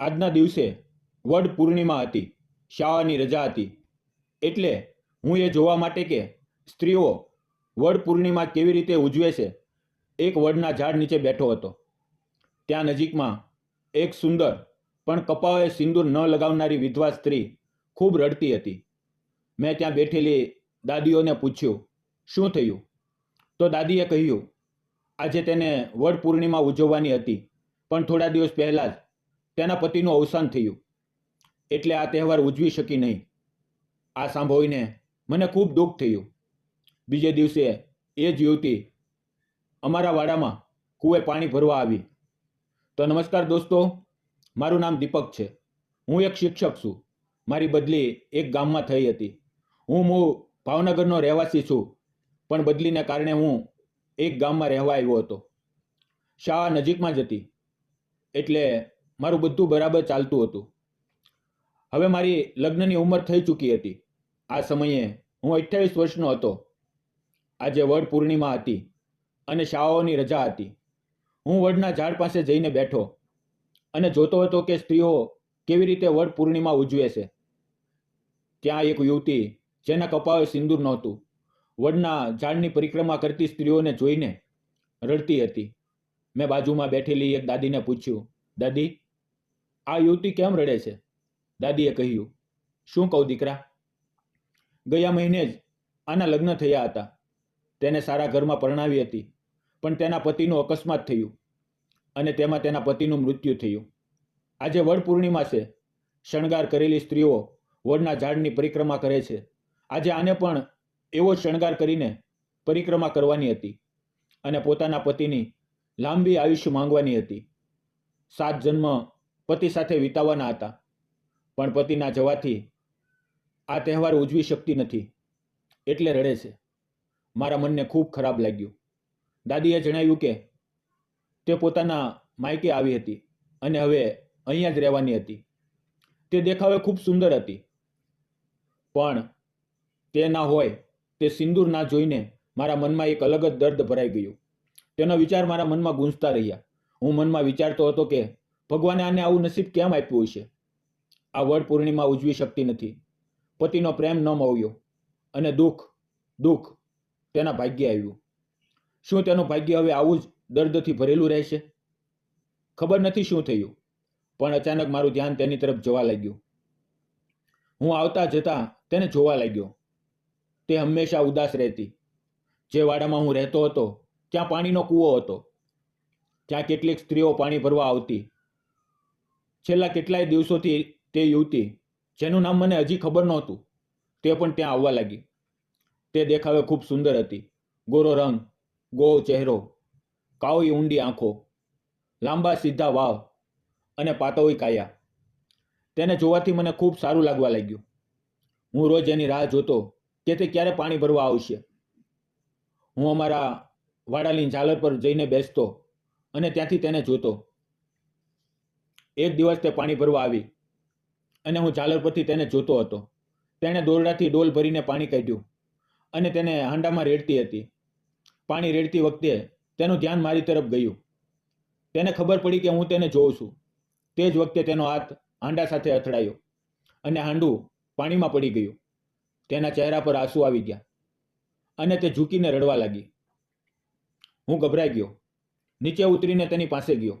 આજના દિવસે વડ પૂર્ણિમા હતી શાળાની રજા હતી. એટલે હું એ જોવા માટે કે સ્ત્રીઓ વડ પૂર્ણિમા કેવી રીતે ઉજવે છે, એક વડના ઝાડ નીચે બેઠો હતો. ત્યાં નજીકમાં એક સુંદર પણ કપાળે સિંદૂર ન લગાવનારી વિધવા સ્ત્રી ખૂબ રડતી હતી. મેં ત્યાં બેઠેલી દાદીઓને પૂછ્યું, શું થયું? તો દાદીએ કહ્યું, આજે તેને વડ પૂર્ણિમા ઉજવવાની હતી, પણ થોડા દિવસ પહેલાં જ તેના પતિનું અવસાન થયું. એટલે આ તહેવાર ઉજવી શકી નહીં. આ સાંભળીને મને ખૂબ દુઃખ થયું. બીજે દિવસે એ જ યુવતી અમારા વાડામાં કૂએ પાણી ભરવા આવી. તો નમસ્કાર દોસ્તો, મારું નામ દીપક છે. હું એક શિક્ષક છું. મારી બદલી એક ગામમાં થઈ હતી. હું મૂળ ભાવનગરનો રહેવાસી છું, પણ બદલીને કારણે હું એક ગામમાં રહેવા આવ્યો હતો. શાળા નજીકમાં જ હતી. એટલે મારું બધું બરાબર ચાલતું હતું. હવે મારી લગ્નની ઉંમર થઈ ચૂકી હતી. આ સમયે હું અઠ્યાવીસ વર્ષનો હતો. આજે વડ પૂર્ણિમા હતી અને શાળાઓની રજા હતી. હું વડના ઝાડ પાસે જઈને બેઠો અને જોતો હતો કે સ્ત્રીઓ કેવી રીતે વડ પૂર્ણિમા ઉજવે છે. ત્યાં એક યુવતી જેના કપાળે સિંદૂર નહોતું. વડના ઝાડની પરિક્રમા કરતી સ્ત્રીઓને જોઈને રડતી હતી. મેં બાજુમાં બેઠેલી એક દાદીને પૂછ્યું, દાદી આ યુવતી કેમ રડે છે? દાદીએ કહ્યું, શું કહું દીકરા? ગયા મહિને જ આના લગ્ન થયા હતા. તેને સારા ઘરમાં પરણાવી હતી, પણ તેના પતિનું અકસ્માત થયું અને તેમાં તેના પતિનું મૃત્યુ થયું. આજે વડ પૂર્ણિમા છે. શણગાર કરેલી સ્ત્રીઓ વડના ઝાડની પરિક્રમા કરે છે. આજે આને પણ એવો શણગાર કરીને પરિક્રમા કરવાની હતી અને પોતાના પતિની લાંબી આયુષ્ય માંગવાની હતી. સાત જન્મ પતિ સાથે વિતાવવાના હતા. પણ પતિના જવાથી આ તહેવાર ઉજવી શકતી નથી. એટલે રડે છે. મારા મનને ખૂબ ખરાબ લાગ્યું. દાદીએ જણાવ્યું કે તે પોતાના માયકે આવી હતી અને હવે અહીંયા જ રહેવાની હતી. તે દેખાવે ખૂબ સુંદર હતી. પણ તે ના હોય તે સિંદૂર ના જોઈને મારા મનમાં એક અલગ જ દર્દ ભરાઈ ગયું. તેનો વિચાર મારા મનમાં ગૂંજતા રહ્યા. હું મનમાં વિચારતો હતો કે ભગવાને આને આવું નસીબ કેમ આપ્યું હશે? આ વડ પૂર્ણિમા ઉજવી શકતી નથી. પતિનો પ્રેમ ન મળ્યો અને દુઃખ દુઃખ તેના ભાગ્ય આવ્યું. શું તેનું ભાગ્ય હવે આવું જ દર્દથી ભરેલું રહેશે? ખબર નથી શું થયું, પણ અચાનક મારું ધ્યાન તેની તરફ જવા લાગ્યું. હું આવતા જતા તેને જોવા લાગ્યો. તે હંમેશા ઉદાસ રહેતી. જે વાડામાં હું રહેતો હતો, ત્યાં પાણીનો કૂવો હતો. ત્યાં કેટલીક સ્ત્રીઓ પાણી ભરવા આવતી. છેલ્લા કેટલાય દિવસોથી તે યુવતી, જેનું નામ મને હજી ખબર નહોતું, તે પણ ત્યાં આવવા લાગી. તે દેખાવે ખૂબ સુંદર હતી. ગોરો રંગ, ગોળો ચહેરો, કાળી ઊંડી આંખો, લાંબા સીધા વાવ અને પાતળી કાયા. તેને જોવાથી મને ખૂબ સારું લાગવા લાગ્યું. હું રોજ એની રાહ જોતો કે તે ક્યારે પાણી ભરવા આવશે. હું અમારા વાડાની ઝાલર પર જઈને બેસતો અને ત્યાંથી તેને જોતો. એક દિવસ તે પાણી ભરવા આવી. અને હું ઝાલર પરથી તેને જોતો હતો. તેણે દોરડાથી ડોલ ભરીને પાણી કાઢ્યું અને તેને હાંડામાં રેડતી હતી. પાણી રેડતી વખતે તેનું ધ્યાન મારી તરફ ગયું. તેને ખબર પડી કે હું તેને જોઉં છું. તે જ વખતે તેનો હાથ હાંડા સાથે અથડાયો અને હાંડું પાણીમાં પડી ગયું. તેના ચહેરા પર આંસુ આવી ગયા અને તે ઝૂકીને રડવા લાગી. હું ગભરાઈ ગયો. નીચે ઉતરીને તેની પાસે ગયો.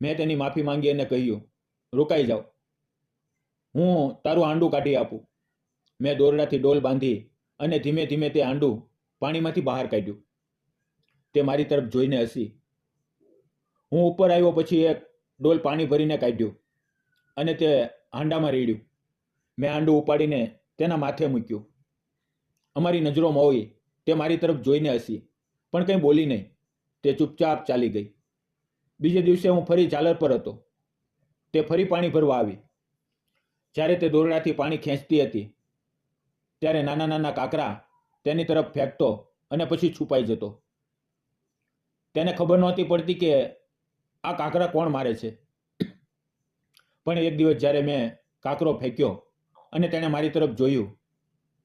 મેં તેની માફી માંગી અને કહ્યું, રોકાઈ જાઓ. હું તારું આંડું કાઢી આપું. મેં દોરડાથી ડોલ બાંધી અને ધીમે ધીમે તે હાંડું પાણીમાંથી બહાર કાઢ્યું. તે મારી તરફ જોઈને હસી. હું ઉપર આવ્યો પછી એક ડોલ પાણી ભરીને કાઢ્યું અને તે હાંડામાં રેડ્યું. મેં હાંડું ઉપાડીને તેના માથે મૂક્યું. અમારી નજરો મોવી તે મારી તરફ જોઈને હસી, પણ કંઈ બોલી નહીં. તે ચૂપચાપ ચાલી ગઈ. બીજે દિવસે હું ફરી ઝાલર પર હતો. તે ફરી પાણી ભરવા આવી. જ્યારે તે દોરડાથી પાણી ખેંચતી હતી, ત્યારે નાના નાના કાંકરા તેની તરફ ફેંકતો અને પછી છુપાઈ જતો. તેને ખબર નહોતી પડતી કે આ કાંકરા કોણ મારે છે. પણ એક દિવસ જ્યારે મેં કાંકરો ફેંક્યો અને તેણે મારી તરફ જોયું,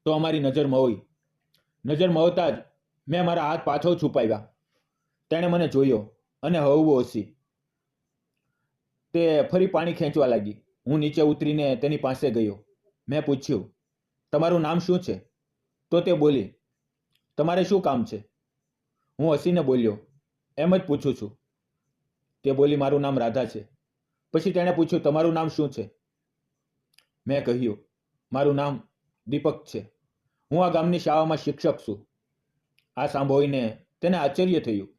તો અમારી નજર મળી નજર મળતા જ મેં મારા હાથ પાછો છુપાવ્યા. તેણે મને જોયો. અને હળવું હસી તે ફરી પાણી ખેંચવા લાગી. હું નીચે ઉતરીને તેની પાસે ગયો. મેં પૂછ્યું, તમારું નામ શું છે? તો તે બોલી, તમારે શું કામ છે? હું હસીને બોલ્યો, એમ જ પૂછું છું. તે બોલી, મારું નામ રાધા છે. પછી તેણે પૂછ્યું, તમારું નામ શું છે? મેં કહ્યું, મારું નામ દીપક છે. હું આ ગામની શાળામાં શિક્ષક છું. આ સાંભળીને તેને આશ્ચર્ય થયું.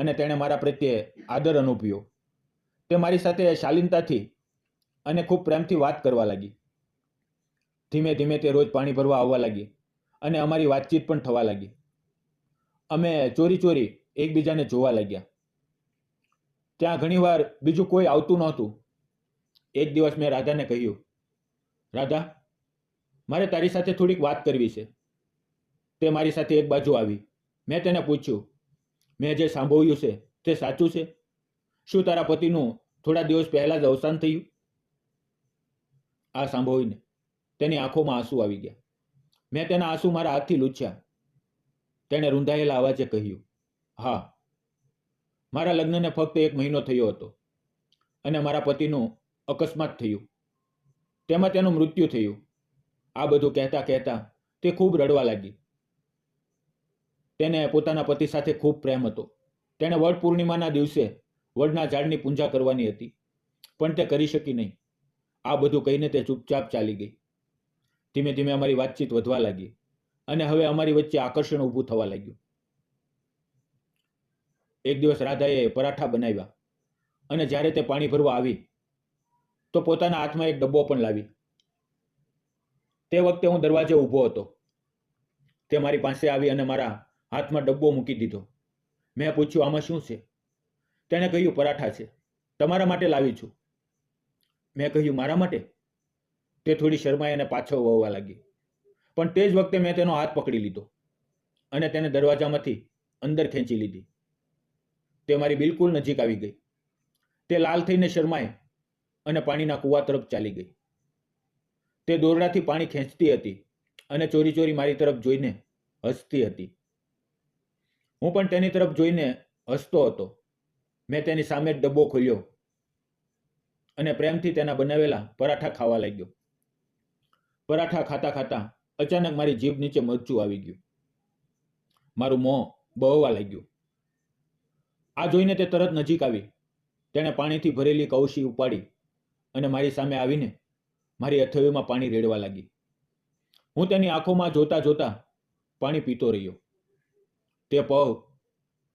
અને તેણે મારા પ્રત્યે આદર અનુભવ્યો. તે મારી સાથે શાલીનતાથી અને ખૂબ પ્રેમથી વાત કરવા લાગી. ધીમે ધીમે તે રોજ પાણી ભરવા આવવા લાગી અને અમારી વાતચીત પણ થવા લાગી. અમે ચોરી ચોરી એકબીજાને જોવા લાગ્યા. ત્યાં ઘણીવાર બીજું કોઈ આવતું નહોતું. એક દિવસ મેં રાધાને કહ્યું રાધા મારે તારી સાથે થોડીક વાત કરવી છે. તે મારી સાથે એક બાજુ આવી. મેં તેને પૂછ્યું મેં જે સાંભળ્યું છે તે સાચું છે? શું તારા પતિનું થોડા દિવસ પહેલાં જ અવસાન થયું? આ સાંભળીને તેની આંખોમાં આંસુ આવી ગયા. મેં તેના આંસુ મારા હાથથી લૂછ્યા. તેણે રૂંધાયેલા અવાજે કહ્યું, હા, મારા લગ્નને ફક્ત એક મહિનો થયો હતો અને મારા પતિનું અકસ્માત થયું. તેમાં તેનું મૃત્યુ થયું. આ બધું કહેતા કહેતા તે ખૂબ રડવા લાગી. તેને પોતાના પતિ સાથે ખૂબ પ્રેમ હતો. તેણે વડ પૂર્ણિમાના દિવસે વડના ઝાડની પૂજા કરવાની હતી, પણ તે કરી શકી નહીં. આ બધું કહીને તે ચૂપચાપ ચાલી ગઈ. ધીમે ધીમે અમારી વાતચીત વધવા લાગી અને હવે અમારી વચ્ચે આકર્ષણ ઊભું થવા લાગ્યું. એક દિવસ રાધાએ પરાઠા બનાવ્યા અને જ્યારે તે પાણી ભરવા આવી, તો પોતાના હાથમાં એક ડબ્બો પણ લાવી. તે વખતે હું દરવાજે ઊભો હતો. તે મારી પાસે આવી અને મારા હાથમાં ડબ્બો મૂકી દીધો. મેં પૂછ્યું, આમાં શું છે? તેણે કહ્યું, પરાઠા છે. તમારા માટે લાવી છું. મેં કહ્યું, મારા માટે? તે થોડી શરમાઈ અને પાછો વહવા લાગી. પણ તે જ વખતે મેં તેનો હાથ પકડી લીધો અને તેને દરવાજામાંથી અંદર ખેંચી લીધી. તે મારી બિલકુલ નજીક આવી ગઈ. તે લાલ થઈને શરમાઈ અને પાણીના કૂવા તરફ ચાલી ગઈ. તે દોરડાથી પાણી ખેંચતી હતી અને ચોરી ચોરી મારી તરફ જોઈને હસતી હતી. હું પણ તેની તરફ જોઈને હસતો હતો. મેં તેની સામે જ ડબ્બો ખોલ્યો અને પ્રેમથી તેના બનાવેલા પરાઠા ખાવા લાગ્યો. પરાઠા ખાતા ખાતા અચાનક મારી જીભ નીચે મરચું આવી ગયું. મારું મોં બહવા લાગ્યું. આ જોઈને તે તરત નજીક આવી. તેણે પાણીથી ભરેલી કૌશી ઉપાડી અને મારી સામે આવીને મારી અથવીમાં પાણી રેડવા લાગી. હું તેની આંખોમાં જોતા જોતા પાણી પીતો રહ્યો. તે પગ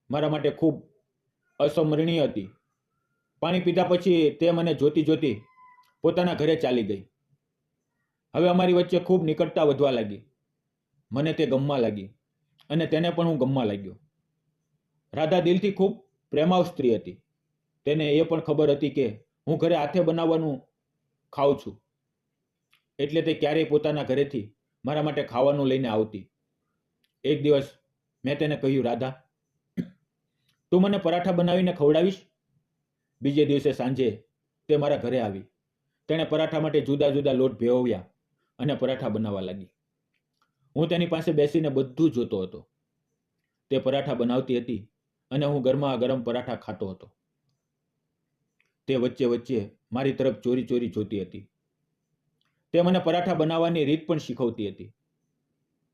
મારા માટે ખૂબ અસમરણીય હતી. પાણી પીધા પછી તે મને જોતી જોતી પોતાના ઘરે ચાલી ગઈ. હવે અમારી વચ્ચે ખૂબ નિકટતા વધવા લાગી. મને તે ગમવા લાગી અને તેને પણ હું ગમવા લાગ્યો. રાધા દિલથી ખૂબ પ્રેમાવ સ્ત્રી હતી. તેને એ પણ ખબર હતી કે હું ઘરે હાથે બનાવવાનું ખાઉં છું. એટલે તે ક્યારેય પોતાના ઘરેથી મારા માટે ખાવાનું લઈને આવતી. એક દિવસ મેં તેને કહ્યું, રાધા, તું મને પરાઠા બનાવીને ખવડાવીશ? બીજે દિવસે સાંજે તે મારા ઘરે આવી. તેણે પરાઠા માટે જુદા જુદા લોટ ભેળવ્યા અને પરાઠા બનાવવા લાગી. હું તેની પાસે બેસીને બધું જોતો હતો. તે પરાઠા બનાવતી હતી અને હું ગરમા ગરમ પરાઠા ખાતો હતો. તે વચ્ચે વચ્ચે મારી તરફ ચોરી ચોરી જોતી હતી. તે મને પરાઠા બનાવવાની રીત પણ શીખવતી હતી.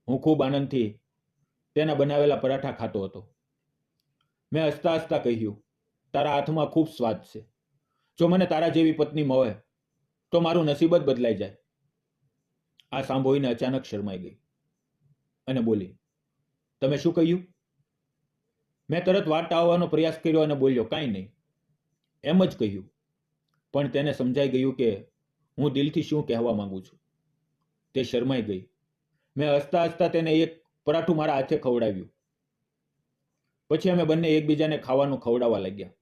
હું ખૂબ આનંદથી તેના બનાવેલા પરાઠા ખાતો હતો. મેં હસતા હસતા કહ્યું, તારા હાથમાં ખૂબ સ્વાદ છે. જો મને તારા જેવી પત્ની મળે, તો મારું નસીબ જ બદલાઈ જાય. આ સાંભળીને અચાનક શરમાઈ ગઈ અને બોલી, તમે શું કહ્યું? મેં તરત વાત ટાળવાનો પ્રયાસ કર્યો અને બોલ્યો, કાંઈ નહીં. એમ જ કહ્યું. પણ તેને સમજાઈ ગયું કે હું દિલથી શું કહેવા માંગુ છું. તે શરમાઈ ગઈ. મેં હસતા હસતા તેને એક પરાઠું મારા હાથે ખવડાવ્યું. પછી અમે બંને એકબીજાને ખાવાનું ખવડાવવા લાગ્યા.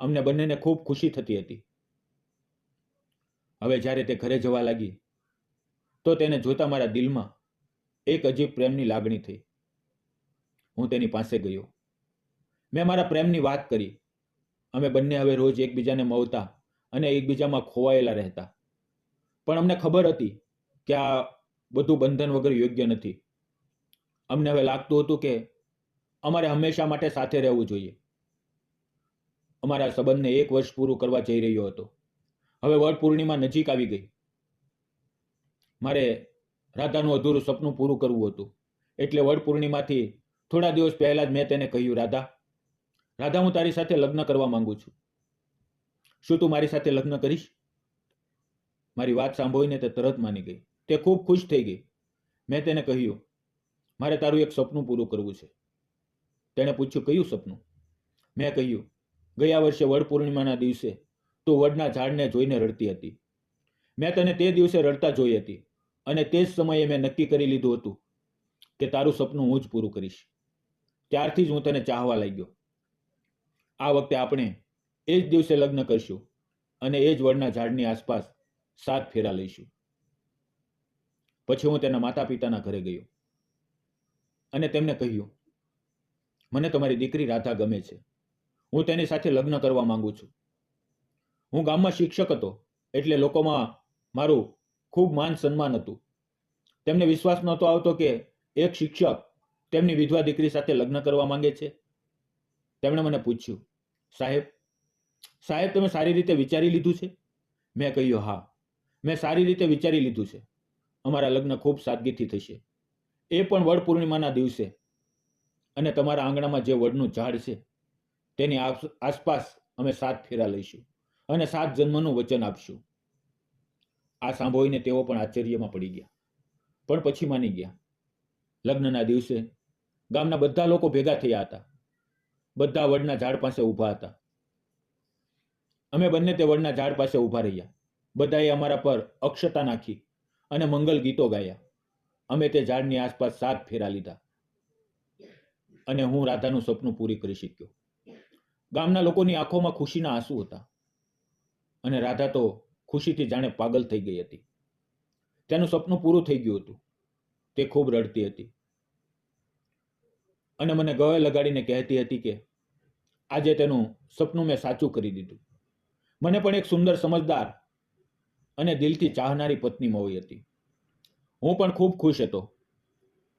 અમને બંનેને ખૂબ ખુશી થતી હતી. હવે જ્યારે તે ઘરે જવા લાગી, તો તેને જોતા મારા દિલમાં એક અજીબ પ્રેમની લાગણી થઈ. હું તેની પાસે ગયો. મેં મારા પ્રેમની વાત કરી. અમે બંને હવે રોજ એકબીજાને મળતા અને એકબીજામાં ખોવાયેલા રહેતા. પણ અમને ખબર હતી કે આ બધું બંધન વગર યોગ્ય નથી. અમને હવે લાગતું હતું કે અમારે હંમેશા માટે સાથે રહેવું જોઈએ. અમારા સંબંધને એક વર્ષ પૂરું કરવા જઈ રહ્યો હતો. હવે વટ પૂર્ણિમા નજીક આવી ગઈ. મારે રાધાનું અધૂરું સપનું પૂરું કરવું હતું. એટલે વટ પૂર્ણિમાથી થોડા દિવસ પહેલાં જ મેં તેને કહ્યું, રાધા રાધા, હું તારી સાથે લગ્ન કરવા માંગુ છું. શું તું મારી સાથે લગ્ન કરીશ? મારી વાત સાંભળીને તે તરત માની ગઈ. તે ખૂબ ખુશ થઈ ગઈ. મેં તેને કહ્યું મારે તારું એક સપનું પૂરું કરવું છે. તેણે પૂછ્યું, કયું સપનું? મેં કહ્યું, ગયા વર્ષે વડ પૂર્ણિમાના દિવસે તું વડના ઝાડને જોઈને રડતી હતી. મેં તને તે દિવસે રડતા જોઈ હતી અને તે જ સમયે મેં નક્કી કરી લીધું હતું કે તારું સપનું હું જ પૂરું કરીશ. ત્યારથી જ હું તને ચાહવા લાગ્યો. આ વખતે આપણે એ જ દિવસે લગ્ન કરશું અને એ જ વડના ઝાડની આસપાસ સાત ફેરા લઈશું. પછી હું તેના માતા પિતાના ઘરે ગયો. અને તેમને કહ્યું, મને તમારી દીકરી રાધા ગમે છે. હું તેની સાથે લગ્ન કરવા માંગુ છું. હું ગામમાં શિક્ષક હતો, એટલે લોકોમાં મારું ખૂબ માન સન્માન હતું. તેમને વિશ્વાસ નહોતો આવતો કે એક શિક્ષક તેમની વિધવા દીકરી સાથે લગ્ન કરવા માંગે છે. તેમણે મને પૂછ્યું, સાહેબ સાહેબ, તમે સારી રીતે વિચારી લીધું છે? મેં કહ્યું, હા, મેં સારી રીતે વિચારી લીધું છે. અમારા લગ્ન ખૂબ સાદગીથી થશે. એ પણ વડ પૂર્ણિમાના દિવસે. અને તમારા આંગણામાં જે વડનું ઝાડ છે, તેની આસ- આસપાસ અમે સાત ફેરા લઈશું અને સાત જન્મનું વચન આપશું. આ સાંભળીને તેઓ પણ આશ્ચર્યમાં પડી ગયા. પણ પછી માની ગયા. લગ્નના દિવસે ગામના બધા લોકો ભેગા થયા હતા. બધા વડના ઝાડ પાસે ઊભા હતા. અમે બંને તે વડના ઝાડ પાસે ઊભા રહ્યા. બધાએ અમારા પર અક્ષતા નાખી અને મંગલ ગીતો ગાયા. અમે તે ઝાડની આસપાસ સાત ફેરા લીધા. અને હું રાધાનું સપનું પૂરી કરી શક્યો. ગામના લોકોની આંખોમાં ખુશીના આંસુ હતા. અને રાધા તો ખુશીથી જાણે પાગલ થઈ ગઈ હતી. તેનું સપનું પૂરું થઈ ગયું હતું. તે ખૂબ રડતી હતી. અને મને ગળે લગાડીને કહેતી હતી કે, આજે તેનું સપનું મેં સાચું કરી દીધું. મને પણ એક સુંદર સમજદાર અને દિલથી ચાહનારી પત્ની મળી હતી. હું પણ ખૂબ ખુશ હતો.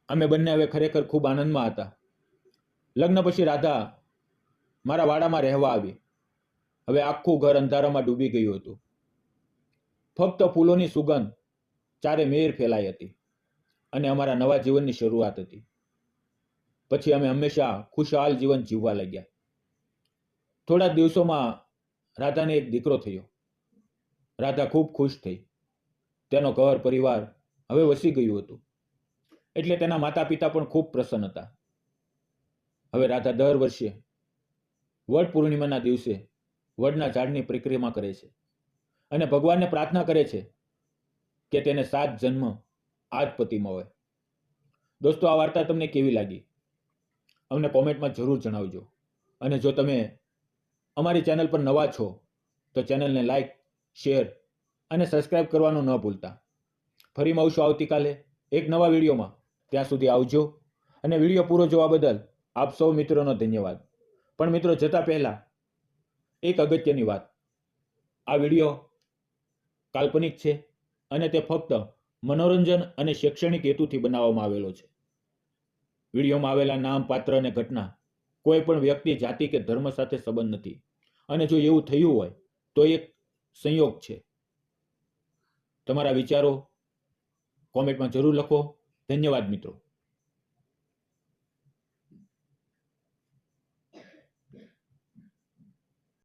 અમે બંને હવે ખરેખર ખૂબ આનંદમાં હતા. લગ્ન પછી રાધા મારા વાડામાં રહેવા આવી. હવે આખું ઘર અંધારામાં ડૂબી ગયું હતું. ફક્ત ફૂલોની સુગંધ ચારે મેર ફેલાઈ હતી અને અમારા નવા જીવનની શરૂઆત હતી. પછી અમે હંમેશા ખુશહાલ જીવન જીવવા લાગ્યા. થોડા દિવસોમાં રાધાને એક દીકરો થયો. રાધા ખૂબ ખુશ થઈ. તેનો ઘર, પરિવાર હવે વસી ગયું હતું. એટલે તેના માતા પિતા પણ ખૂબ પ્રસન્ન હતા. હવે રાધા દર વર્ષે વડ પૂર્ણિમાના દિવસે વડના ઝાડની પરિક્રમા કરે છે. અને ભગવાનને પ્રાર્થના કરે છે કે તેને સાત જન્મ આજ પતિમાં હોય. દોસ્તો, આ વાર્તા તમને કેવી લાગી? અમને કોમેન્ટમાં જરૂર જણાવજો. અને જો તમે અમારી ચેનલ પર નવા છો, તો ચેનલને લાઈક, શેર અને સબસ્ક્રાઈબ કરવાનું ન ભૂલતા. ફરી મળશું આવતીકાલે એક નવા વિડીયોમાં. ત્યાં સુધી આવજો. અને વીડિયો પૂરો જોવા બદલ આપ સૌ મિત્રોનો ધન્યવાદ. પણ મિત્રો, જતા પહેલાં એક અગત્યની વાત. આ વીડિયો કાલ્પનિક છે અને તે ફક્ત મનોરંજન અને શૈક્ષણિક હેતુથી બનાવવામાં આવેલો છે. વિડીયોમાં આવેલા નામ, પાત્ર અને ઘટના કોઈ પણ વ્યક્તિ, જાતિ કે ધર્મ સાથે સંબંધ નથી. અને જો એવું થયું હોય તો એક સંયોગ છે. તમારા વિચારો કોમેન્ટમાં જરૂર લખો. ધન્યવાદ મિત્રો.